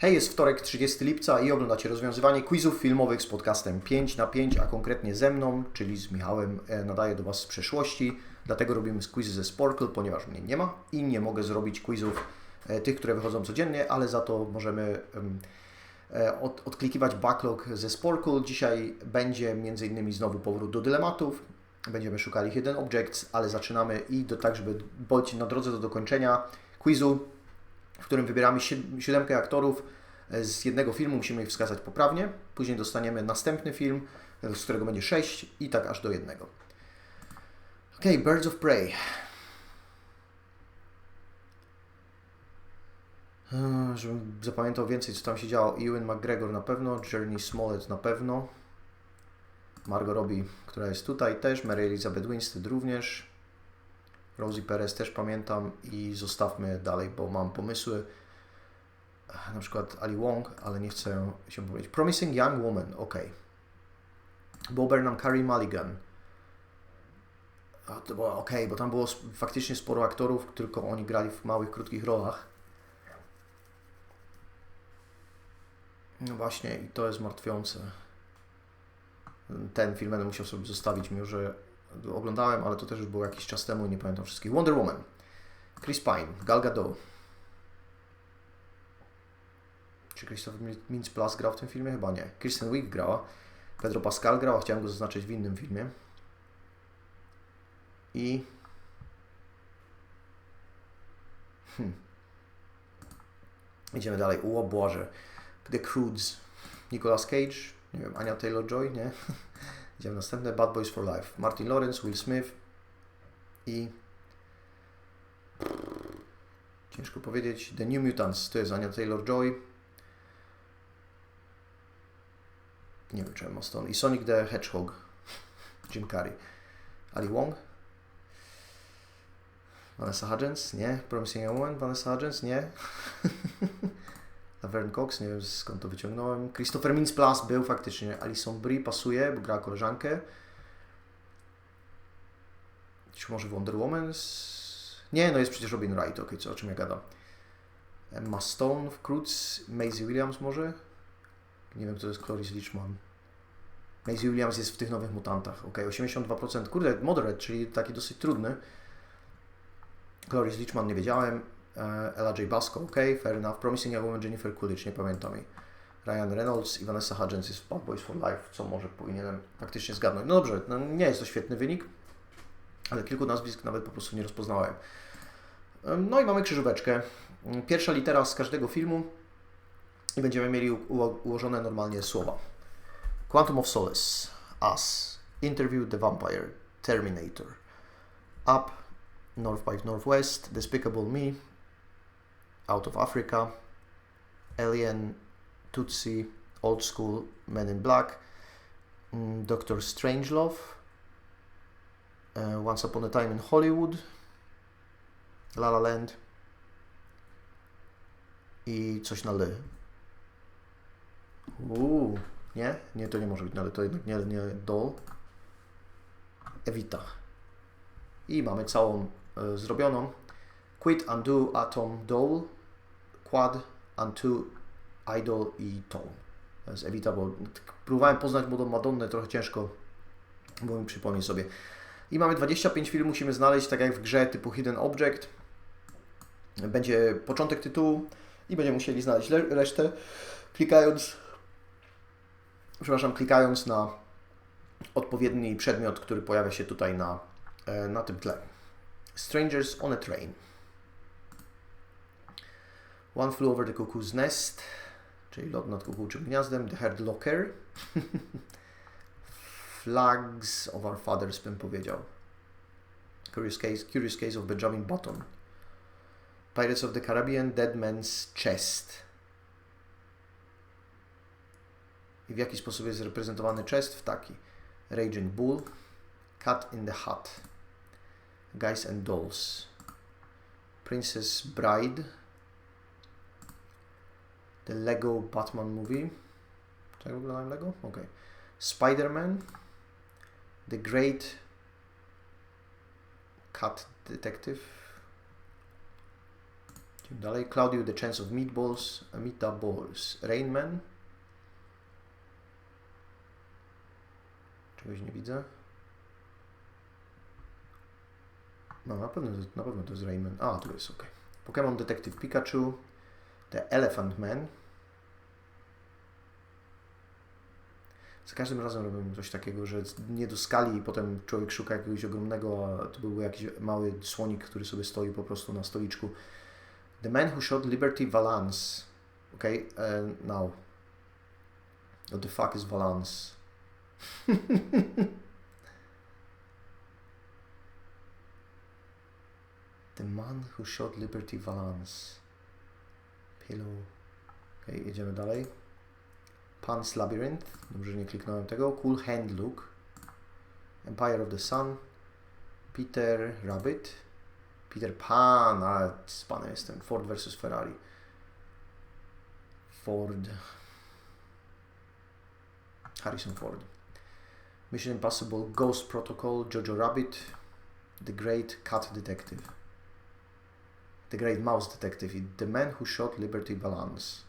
Hej, jest wtorek 30 lipca i oglądacie rozwiązywanie quizów filmowych z podcastem 5 na 5, a konkretnie ze mną, czyli z Michałem, e, nadaję do Was z przeszłości. Dlatego robimy quizy ze Sporkle, ponieważ mnie nie ma i nie mogę zrobić quizów e, tych, które wychodzą codziennie, ale za to możemy em, e, od, odklikiwać backlog ze Sporkle. Dzisiaj będzie m.in. znowu powrót do dylematów. Będziemy szukali hidden objects, ale zaczynamy i do, tak, żeby być na drodze do dokończenia quizu w którym wybieramy siódemkę aktorów e, z jednego filmu, musimy ich wskazać poprawnie. Później dostaniemy następny film, e, z którego będzie sześć i tak aż do jednego. Ok, Birds of Prey. Eee, Żebym zapamiętał więcej, co tam się działo. Ewan McGregor na pewno, Journey Smollett na pewno, Margot Robbie, która jest tutaj też, Mary Elizabeth Winstead również. Rosie Perez też pamiętam i zostawmy dalej, bo mam pomysły. Na przykład Ali Wong, ale nie chcę się powiedzieć. Promising Young Woman, ok. Bo Burnham Carey Mulligan. To było ok, bo tam było faktycznie sporo aktorów, tylko oni grali w małych, krótkich rolach. No właśnie, i to jest martwiące. Ten film będę musiał sobie zostawić, mimo że oglądałem, ale to też już było jakiś czas temu i nie pamiętam wszystkich. Wonder Woman, Chris Pine, Gal Gadot. Czy Christopher Mintz Plus grał w tym filmie? Chyba nie. Kristen Wiig grała. Pedro Pascal grał, a chciałem go zaznaczyć w innym filmie. I... Hmm. Idziemy dalej. O Boże. The Croods. Nicolas Cage. Nie wiem, Ania Taylor-Joy, nie? Idziemy następne. Bad Boys for Life. Martin Lawrence, Will Smith i... Ciężko powiedzieć. The New Mutants. To jest Ania Taylor-Joy. Nie wiem, czy Emma Stone. I Sonic the Hedgehog. Jim Carrey. Ali Wong. Vanessa Hudgens? Nie. Promising Young Woman? Vanessa Hudgens? Nie. Laverne Cox, nie wiem skąd to wyciągnąłem. Christopher Mintz-Plasse był faktycznie. Alison Brie pasuje, bo grała koleżankę. Czy może Wonder Woman? Nie, no jest przecież Robin Wright, okej, co o czym ja gadam. Emma Stone wkrótce, Maisie Williams może? Nie wiem, kto to jest Cloris Leachman. Maisie Williams jest w tych nowych mutantach, okej, 82%. Kurde, moderate, czyli taki dosyć trudny. Cloris Leachman nie wiedziałem. Ella J. Basco, ok, fair enough. Promising Young Woman, Jennifer Coolidge, nie pamiętam jej. Ryan Reynolds i Vanessa Hudgens jest w Bad Boys for Life, co może powinienem faktycznie zgadnąć. No dobrze, no nie jest to świetny wynik, ale kilku nazwisk nawet po prostu nie rozpoznałem. No i mamy krzyżóweczkę. Pierwsza litera z każdego filmu i będziemy mieli ułożone normalnie słowa. Quantum of Solace, Us, Interview the Vampire, Terminator, Up, North by Northwest, Despicable Me, Out of Africa, Alien, Tootsie, Old School, Men in Black, mm, Doctor Strangelove, uh, Once Upon a Time in Hollywood, La La Land i coś na L. Uuu, nie? Nie, to nie może być na L, to jednak nie, nie Doll. Evita. I mamy całą e, zrobioną. Quit, Undo, Atom, Doll, Quad, Unto, Idol i Tone. To jest Evita, bo próbowałem poznać modą Madonnę, trochę ciężko było mi przypomnieć sobie. I mamy 25 filmów, musimy znaleźć, tak jak w grze typu Hidden Object. Będzie początek tytułu i będziemy musieli znaleźć le- resztę, klikając, przepraszam, klikając na odpowiedni przedmiot, który pojawia się tutaj na, e, na tym tle. Strangers on a Train. One Flew Over the Cuckoo's Nest, czyli lot nad kukułczym gniazdem. The Herd Locker. Flags of Our Fathers bym powiedział. Curious Case, Curious Case of Benjamin Button. Pirates of the Caribbean, Dead Man's Chest. I w jaki sposób jest reprezentowany chest? W taki. Raging Bull, Cat in the Hat, Guys and Dolls, Princess Bride, The Lego Batman Movie. Ja oglądałem Lego? Ok. Spider-Man, The Great Cat Detective, dalej. Claudio, The Chance of Meatballs. Meatballs. Rainman. Czegoś nie widzę. No, na pewno, na pewno to jest Rayman. A, tu jest, ok. Pokémon Detective Pikachu. The Elephant Man. Za każdym razem robię coś takiego, że nie do skali i potem człowiek szuka jakiegoś ogromnego, a to był jakiś mały słonik, który sobie stoi po prostu na stoliczku. The Man Who Shot Liberty Valance. Ok, uh, now. What the fuck is Valance? the Man Who Shot Liberty Valance. Pillow. Ok, jedziemy dalej. Pan's Labyrinth. Dobrze, nie kliknąłem tego. Cool Hand Look. Empire of the Sun. Peter Rabbit. Peter Pan, a z panem jestem. Ford vs Ferrari. Ford. Harrison Ford. Mission Impossible, Ghost Protocol, Jojo Rabbit, The Great Cat Detective, The Great Mouse Detective The Man Who Shot Liberty Balance.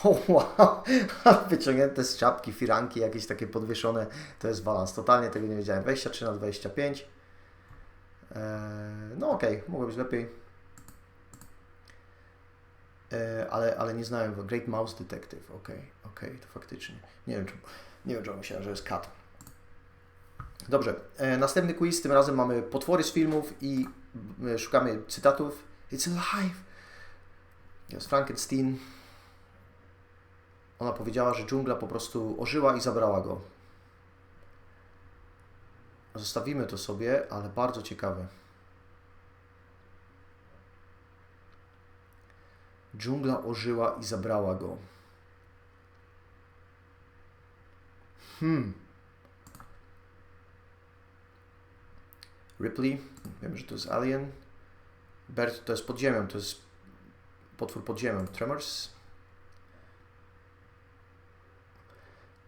O wow, wyciągnięte z czapki, firanki, jakieś takie podwieszone, to jest balans. Totalnie tego nie wiedziałem. 23 na 25. Eee, no okej, okay, mogło być lepiej. Eee, ale, ale nie znałem Great Mouse Detective. Okej, okay, okej, okay, to faktycznie. Nie wiem, czy, nie wiem, czy myślałem, że jest cat. Dobrze, eee, następny quiz. Tym razem mamy potwory z filmów i e, szukamy cytatów. It's alive! Jest Frankenstein. Ona powiedziała, że dżungla po prostu ożyła i zabrała go. Zostawimy to sobie, ale bardzo ciekawe. Dżungla ożyła i zabrała go. Hmm. Ripley, wiem, że to jest Alien. Bert to jest podziemiem, to jest potwór podziemiem. Tremors.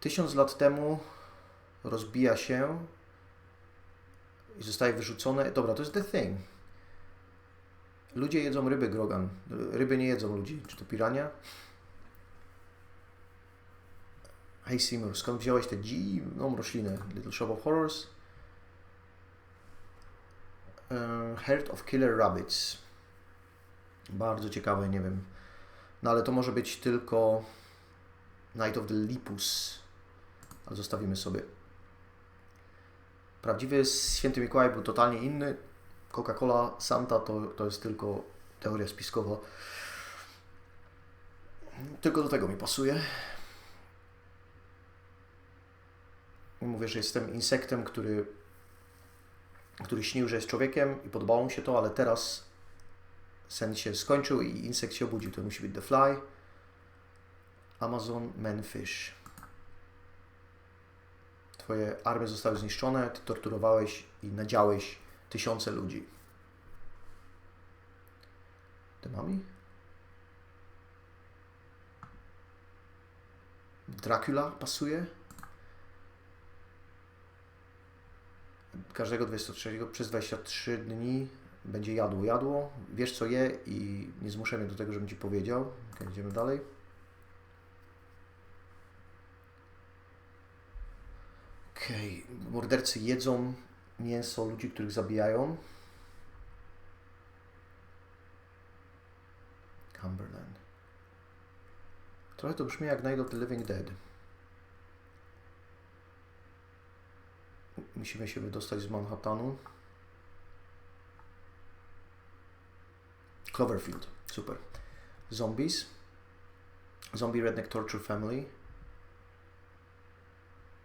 Tysiąc lat temu rozbija się i zostaje wyrzucone. Dobra, to jest The Thing. Ludzie jedzą ryby, Grogan. Ryby nie jedzą ludzi. Czy to pirania? Hey Seymour, skąd wziąłeś tę dziwną roślinę? Little Shop of Horrors. Uh, Herd of Killer Rabbits. Bardzo ciekawe, nie wiem. No ale to może być tylko Night of the Lipus ale zostawimy sobie. Prawdziwy święty Mikołaj był totalnie inny. Coca-Cola Santa to, to jest tylko teoria spiskowa. Tylko do tego mi pasuje. Mówię, że jestem insektem, który, który śnił, że jest człowiekiem i podobało mu się to, ale teraz sen się skończył i insekt się obudził. To musi być The Fly. Amazon Manfish. Twoje armie zostały zniszczone, Ty torturowałeś i nadziałeś tysiące ludzi. Mummy? Dracula pasuje? Każdego 23 przez 23 dni będzie jadło, jadło. Wiesz co je i nie zmuszę mnie do tego, żebym Ci powiedział. Idziemy dalej. Okej, okay. mordercy jedzą mięso ludzi, których zabijają. Cumberland. Trochę to brzmi jak Night of the Living Dead. Musimy się wydostać z Manhattanu. Cloverfield. Super. Zombies. Zombie Redneck Torture Family.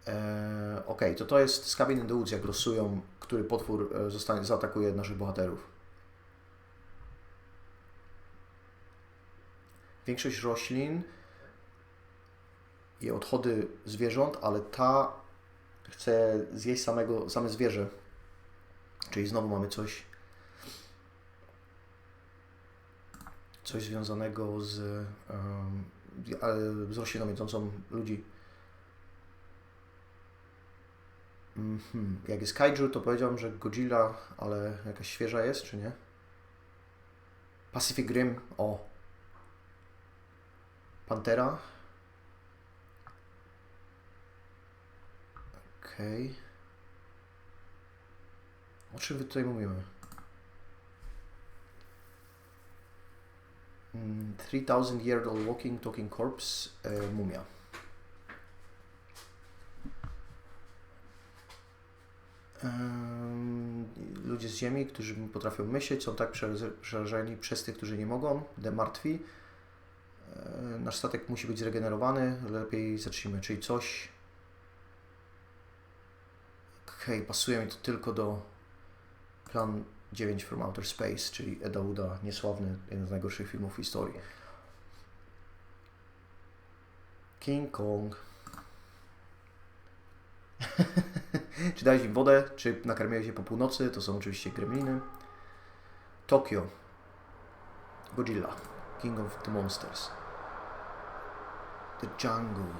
E, ok, to to jest z Cabin in jak losują, który potwór e, zostanie, zaatakuje naszych bohaterów. Większość roślin i odchody zwierząt, ale ta chce zjeść samego, same zwierzę. Czyli znowu mamy coś, coś związanego z, um, z rośliną jedzącą ludzi. Mhm. Jak jest kaiju, to powiedziałbym, że Godzilla, ale jakaś świeża jest, czy nie? Pacific Rim, o. Pantera. Okej. Okay. O czym tutaj mówimy? 3000 mm, Year Old Walking Talking Corpse, e, mumia. Ludzie z Ziemi, którzy potrafią myśleć, są tak przerażeni przez tych, którzy nie mogą, de martwi. E, nasz statek musi być zregenerowany, lepiej zacznijmy, czyli coś. Okay, pasuje mi to tylko do plan 9 from Outer Space, czyli Eda Uda, niesławny, jeden z najgorszych filmów w historii. King Kong. czy dałeś im wodę, czy nakarmiłeś je po północy, to są oczywiście gremliny. Tokio. Godzilla. King of the Monsters. The Jungle.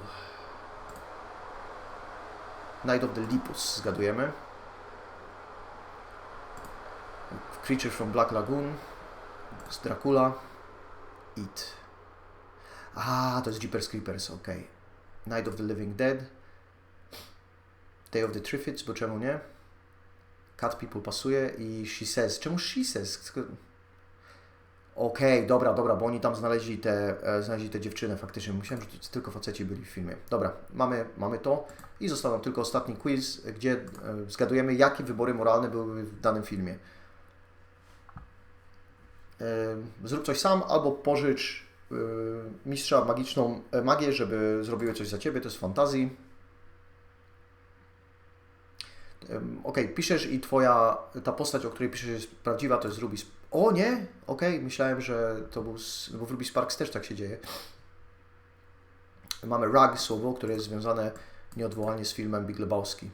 Night of the Lipus zgadujemy. Creature from Black Lagoon. Z Dracula. It. A, to jest Jeepers Creepers, ok. Night of the Living Dead. Day of the Triffids, bo czemu nie? Cat People pasuje i She Says. Czemu She Says? Okej, okay, dobra, dobra, bo oni tam znaleźli te, e, znaleźli te dziewczynę faktycznie. Myślałem, że tylko faceci byli w filmie. Dobra, mamy, mamy to i został nam tylko ostatni quiz, gdzie e, zgadujemy, jakie wybory moralne były w danym filmie. E, zrób coś sam albo pożycz mistrza magiczną magię, żeby zrobiły coś za Ciebie, to jest fantazji ok, piszesz i twoja, ta postać, o której piszesz jest prawdziwa, to jest Ruby O nie? Ok, myślałem, że to był, bo w Ruby Sparks też tak się dzieje. Mamy rug słowo, które jest związane nieodwołalnie z filmem Big Lebowski.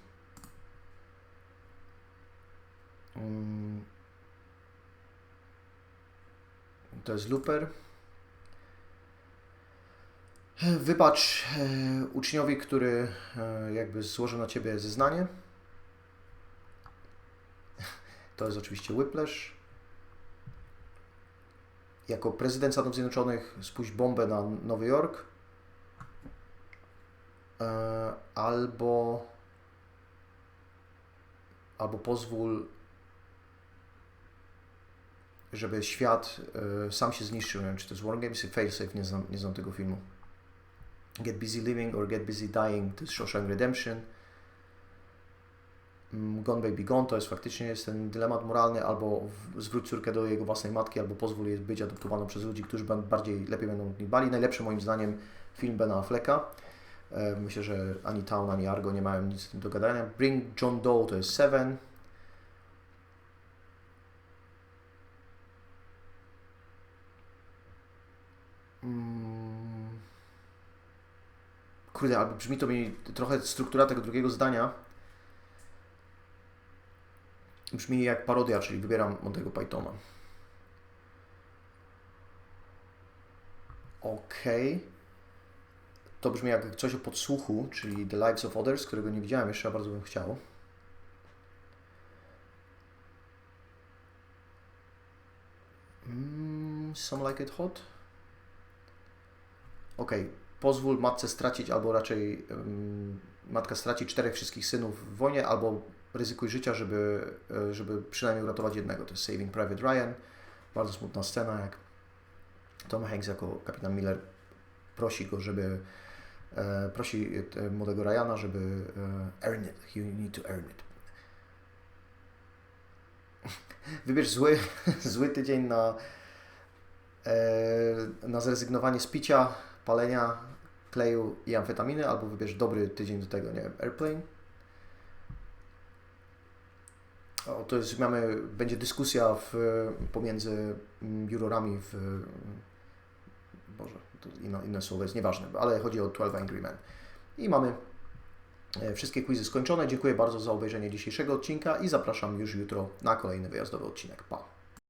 Mm. To jest looper. Wybacz e, uczniowi, który e, jakby złożył na Ciebie zeznanie. To jest oczywiście Whiplash. Jako prezydent Stanów Zjednoczonych spuść bombę na Nowy Jork. E, albo albo pozwól, żeby świat e, sam się zniszczył. Nie wiem, czy to jest War Games i Failsafe, nie znam, nie znam tego filmu. Get Busy Living or Get Busy Dying to jest Shawshank Redemption. Mm, Gone Baby Gone to jest faktycznie jest ten dylemat moralny, albo zwróć córkę do jego własnej matki, albo pozwól jej być adoptowaną przez ludzi, którzy bardziej, lepiej będą bali. Najlepszy moim zdaniem film Bena Afflecka. E, myślę, że ani Town, ani Argo nie mają nic do gadania. Bring John Doe to jest Seven. Mm. Kurde, ale brzmi to mi trochę struktura tego drugiego zdania brzmi jak parodia, czyli wybieram Montego Pythona. Ok. To brzmi jak coś o podsłuchu, czyli The Lives of Others, którego nie widziałem jeszcze, a bardzo bym chciał. Mm, some like it hot. Ok. Pozwól matce stracić, albo raczej um, matka straci czterech wszystkich synów w wojnie, albo ryzykuj życia, żeby, e, żeby przynajmniej uratować jednego. To jest Saving Private Ryan. Bardzo smutna scena, jak Tom Hanks jako kapitan Miller prosi go, żeby e, prosi e, młodego Ryana, żeby earn it. You need to earn it. Wybierz zły, zły tydzień na, na zrezygnowanie z picia, palenia, kleju i amfetaminy, albo wybierz dobry tydzień do tego, nie wiem, airplane To jest, mamy, będzie dyskusja w, pomiędzy mm, jurorami w... Boże, to inne słowo jest nieważne, ale chodzi o 12 Angry Men. I mamy e, wszystkie quizy skończone. Dziękuję bardzo za obejrzenie dzisiejszego odcinka i zapraszam już jutro na kolejny wyjazdowy odcinek. Pa!